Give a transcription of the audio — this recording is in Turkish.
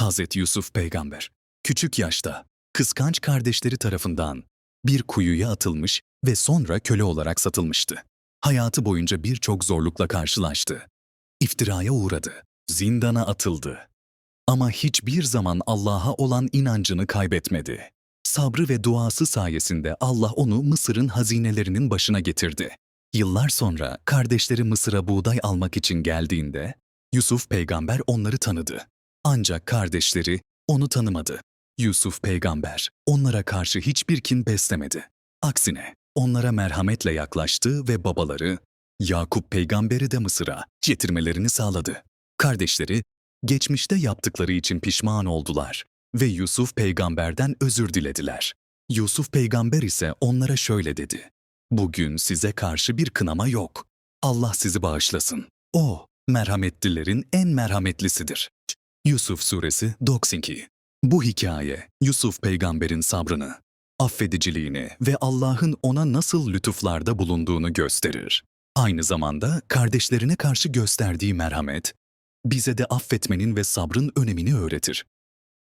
Hazreti Yusuf peygamber, küçük yaşta kıskanç kardeşleri tarafından bir kuyuya atılmış ve sonra köle olarak satılmıştı. Hayatı boyunca birçok zorlukla karşılaştı. İftiraya uğradı, zindana atıldı. Ama hiçbir zaman Allah'a olan inancını kaybetmedi. Sabrı ve duası sayesinde Allah onu Mısır'ın hazinelerinin başına getirdi. Yıllar sonra kardeşleri Mısır'a buğday almak için geldiğinde Yusuf peygamber onları tanıdı. Ancak kardeşleri onu tanımadı. Yusuf peygamber onlara karşı hiçbir kin beslemedi. Aksine onlara merhametle yaklaştı ve babaları Yakup peygamberi de Mısır'a getirmelerini sağladı. Kardeşleri geçmişte yaptıkları için pişman oldular ve Yusuf peygamberden özür dilediler. Yusuf peygamber ise onlara şöyle dedi. Bugün size karşı bir kınama yok. Allah sizi bağışlasın. O, merhametlilerin en merhametlisidir. Yusuf Suresi 92 Bu hikaye, Yusuf peygamberin sabrını, affediciliğini ve Allah'ın ona nasıl lütuflarda bulunduğunu gösterir. Aynı zamanda kardeşlerine karşı gösterdiği merhamet, bize de affetmenin ve sabrın önemini öğretir.